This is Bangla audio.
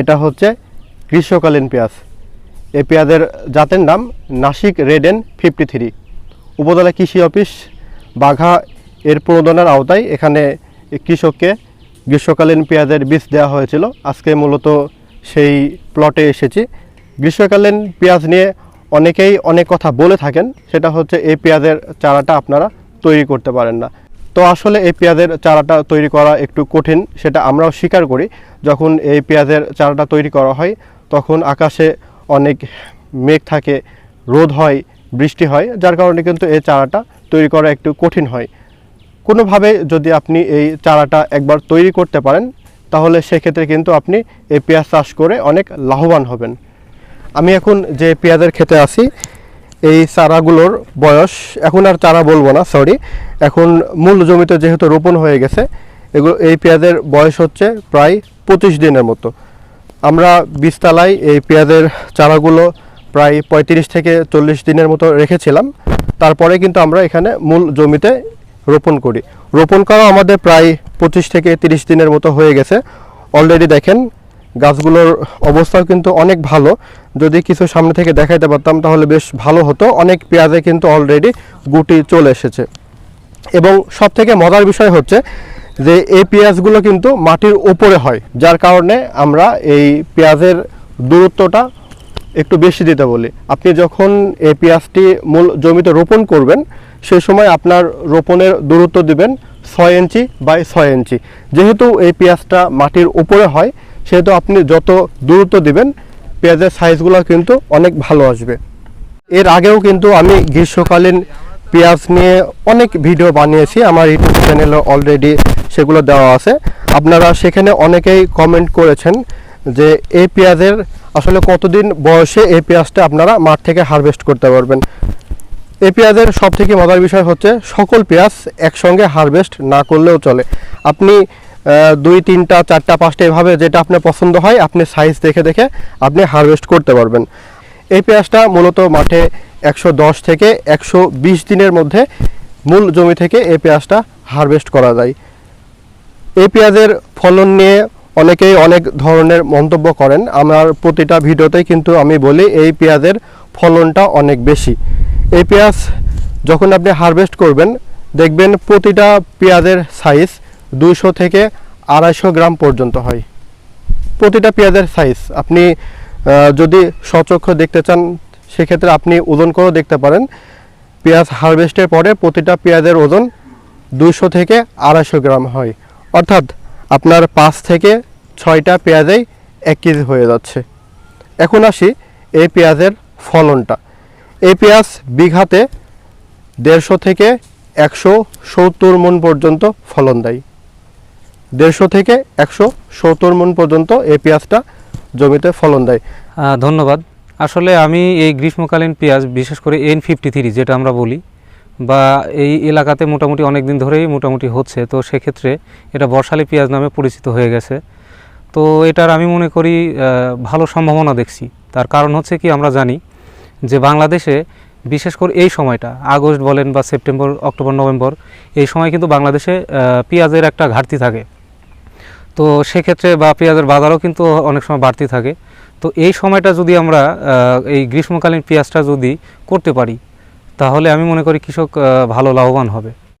এটা হচ্ছে গ্রীষ্মকালীন পেঁয়াজ। এই পেঁয়াজের জাতের নাম Nasik red N fifty three উপজেলা কৃষি অফিস, বাঘা এর প্রণোদনার আওতায় এখানে কৃষককে গ্রীষ্মকালীন পেঁয়াজের বীজ দেওয়া হয়েছিল। আজকে মূলত সেই প্লটে এসেছি। গ্রীষ্মকালীন পেঁয়াজ নিয়ে অনেকেই অনেক কথা বলে থাকেন। সেটা হচ্ছে এই পেঁয়াজের চারাটা আপনারা তৈরি করতে পারেন না। তো আসলে এই পেঁয়াজের চারাটা তৈরি করা একটু কঠিন, সেটা আমরাও স্বীকার করি। যখন এই পেঁয়াজের চারাটা তৈরি করা হয়, তখন আকাশে অনেক মেঘ থাকে, রোদ হয়, বৃষ্টি হয়, যার কারণে কিন্তু এই চারাটা তৈরি করা একটু কঠিন হয়। কোনোভাবে যদি আপনি এই চারাটা একবার তৈরি করতে পারেন, তাহলে সেক্ষেত্রে কিন্তু আপনি এই পেঁয়াজ চাষ করে অনেক লাভবান হবেন। আমি এখন যে পেঁয়াজের খেতে আছি এই চারাগুলোর বয়স, এখন আর চারা বলব না সরি এখন মূল জমিতে যেহেতু রোপণ হয়ে গেছে, এগুলো, এই পেঁয়াজের বয়স হচ্ছে প্রায় পঁচিশ দিনের মতো। আমরা বীজতলায় এই পেঁয়াজের চারাগুলো প্রায় পঁয়ত্রিশ থেকে চল্লিশ দিনের মতো রেখেছিলাম। তারপরে কিন্তু আমরা এখানে মূল জমিতে রোপণ করি। রোপণ করা আমাদের প্রায় পঁচিশ থেকে তিরিশ দিনের মতো হয়ে গেছে। অলরেডি দেখেন গাছগুলোর অবস্থাও কিন্তু অনেক ভালো। যদি কিছু সামনে থেকে দেখাইতে পারতাম তাহলে বেশ ভালো হতো। অনেক পেঁয়াজে কিন্তু অলরেডি গুটি চলে এসেছে। এবং সব থেকে মজার বিষয় হচ্ছে যে এই পেঁয়াজগুলো কিন্তু মাটির ওপরে হয়, যার কারণে আমরা এই পেঁয়াজের দূরত্বটা একটু বেশি দিতে বলি। আপনি যখন এই পেঁয়াজটি মূল জমিতে রোপণ করবেন সেই সময় আপনার রোপণের দূরত্ব দিবেন ছয় ইঞ্চি বাই ছয় ইঞ্চি। যেহেতু এই পেঁয়াজটা মাটির উপরে হয় সেহেতু আপনি যত দূরত্ব দিবেন, পেঁয়াজের সাইজগুলো কিন্তু অনেক ভালো আসবে। এর আগেও কিন্তু আমি গ্রীষ্মকালীন পেঁয়াজ নিয়ে অনেক ভিডিও বানিয়েছি, আমার ইউটিউব চ্যানেলে অলরেডি সেগুলো দেওয়া আছে। আপনারা সেখানে অনেকেই কমেন্ট করেছেন যে এই পেঁয়াজের আসলে কতদিন বয়সে এই পেঁয়াজটা আপনারা মাঠ থেকে হারভেস্ট করতে পারবেন। এই পেঁয়াজের সব থেকে মজার বিষয় হচ্ছে, সকল পেঁয়াজ একসঙ্গে হারভেস্ট না করলেও চলে। আপনি দুই, তিনটা, চারটা, পাঁচটা এভাবে যেটা আপনার পছন্দ হয়, আপনি সাইজ দেখে দেখে আপনি হারভেস্ট করতে পারবেন। এই পেঁয়াজটা মূলত মাঠে একশো দশ থেকে একশো বিশ দিনের মধ্যে মূল জমি থেকে এই পেঁয়াজটা হারভেস্ট করা যায়। এই পেঁয়াজের ফলন নিয়ে অনেকেই অনেক ধরনের মন্তব্য করেন। আমার প্রতিটা ভিডিওতেই কিন্তু আমি বলি এই পেঁয়াজের ফলনটা অনেক বেশি। এই পেঁয়াজ যখন আপনি হারভেস্ট করবেন, দেখবেন প্রতিটা পেঁয়াজের সাইজ দুইশো থেকে আড়াইশো গ্রাম পর্যন্ত হয়। প্রতিটা পেঁয়াজের সাইজ আপনি যদি সচক্ষ দেখতে চান, সেক্ষেত্রে আপনি ওজন করেও দেখতে পারেন। পেঁয়াজ হারভেস্টের পরে প্রতিটা পেঁয়াজের ওজন দুশো থেকে আড়াইশো গ্রাম হয়। অর্থাৎ আপনার পাঁচ থেকে ছয়টা পেঁয়াজেই এক কেজি হয়ে যাচ্ছে। এখন আসি এই পেঁয়াজের ফলনটা। এই পেঁয়াজ বিঘাতে দেড়শো থেকে একশো সত্তর মন পর্যন্ত ফলন দেয়। দেড়শো থেকে একশো সত্তর মন পর্যন্ত এই পেঁয়াজটা জমিতে ফলন দেয়। ধন্যবাদ। আসলে আমি এই গ্রীষ্মকালীন পেঁয়াজ, বিশেষ করে এন ফিফটি থ্রি যেটা আমরা বলি, বা এই এলাকাতে মোটামুটি অনেক দিন ধরেই মোটামুটি হচ্ছে, তো সেক্ষেত্রে এটা বর্ষালি পেঁয়াজ নামে পরিচিত হয়ে গেছে। তো এটার আমি মনে করি ভালো সম্ভাবনা দেখছি। তার কারণ হচ্ছে কি আমরা জানি যে বাংলাদেশে, বিশেষ করে এই সময়টা, আগস্ট বলেন বা সেপ্টেম্বর, অক্টোবর, নভেম্বর, এই সময় কিন্তু বাংলাদেশে পেঁয়াজের একটা ঘাটতি থাকে। তো সেক্ষেত্রে বা পেঁয়াজের বাজারও কিন্তু অনেক সময় বাড়তি থাকে। তো এই সময়টা যদি আমরা এই গ্রীষ্মকালীন পেঁয়াজটা যদি করতে পারি, তাহলে আমি মনে করি কৃষক ভালো লাভবান হবে।